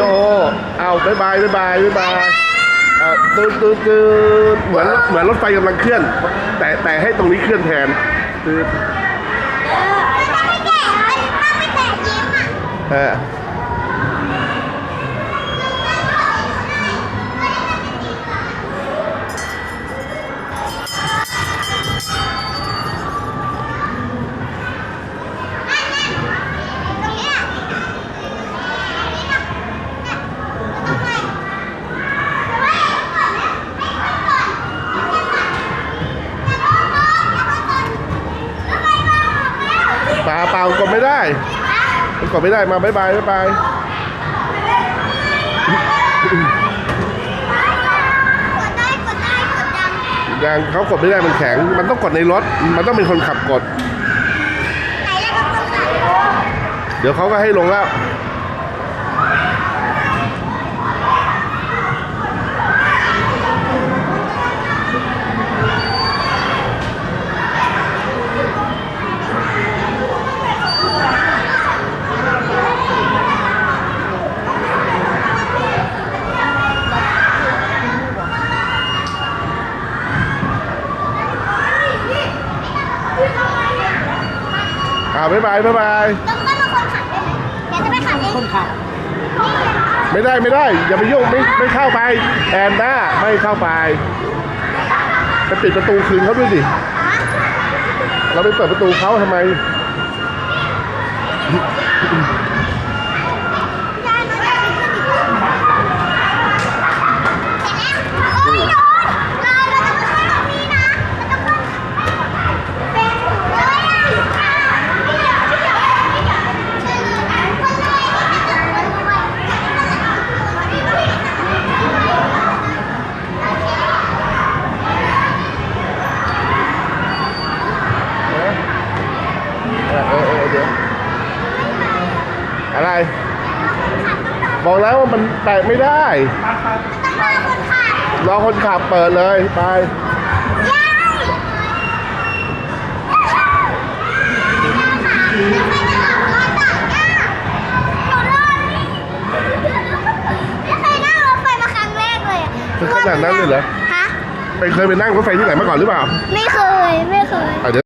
โอเอาบายบายบายบายบายบายอ่าตืดตืดตืดเหมือนเหมือนรถไฟกำลังเคลื่อน แต่แต่ให้ตรงนี้เคลื่อนแทนตืดต้องไม่แก่ต้องไม่แก่ยิ้มอะเออ ปล่าเปล่ากดไม่ได้มันกดไม่ได้มาบายบายบายบายกดได้กดได้กดดังยังเขากดไม่ได้มันแข็ง มันต้องกดในรถ มันต้องเป็นคนขับกดไหนแล้วก็กดได้เดี๋ยวเขาก็ให้ลงแล้ว อ่าบ๊ายบายบ๊ายบายต้องก็มาคนขับได้ไหมเดี๋ยวจะไปขับเองคนขับไม่ได้ไม่ได้ อย่าไปยุ่งไม่ไม่เข้าไป แอนด้าไม่เข้าไปไปปิดประตูคืนเขาด้วยดิเราไปเปิดประตูเขาทำไม ยายมาได้ขึ้นอีกโอ้ยโดนเราเราต้องขึ้นตรงนี้นะเราต้องขึ้นเป็นเลยอะพี่เดี๋ยวพี่เดี๋ยวพี่เดี๋ยวเชิญเลยคนเลยที่จะเกิดคนรวย เออเออ เออเดี๋ยวอะไร บอกแล้วว่ามันแตะไม่ได้ต้องรอคนขับรอคนขับเปิดเลยไปยายไม่ไปจะขับรถอะย่าหนูรอดนี่ไม่เคยนั่งรถไฟมาครั้งแรกเลยอะมันขนาดนั้นเลยเหรอ ฮะ ไปเคยไปนั่งรถไฟที่ไหนมาก่อนหรือเปล่า ไม่เคย ไม่เคยอะเดี๋ยว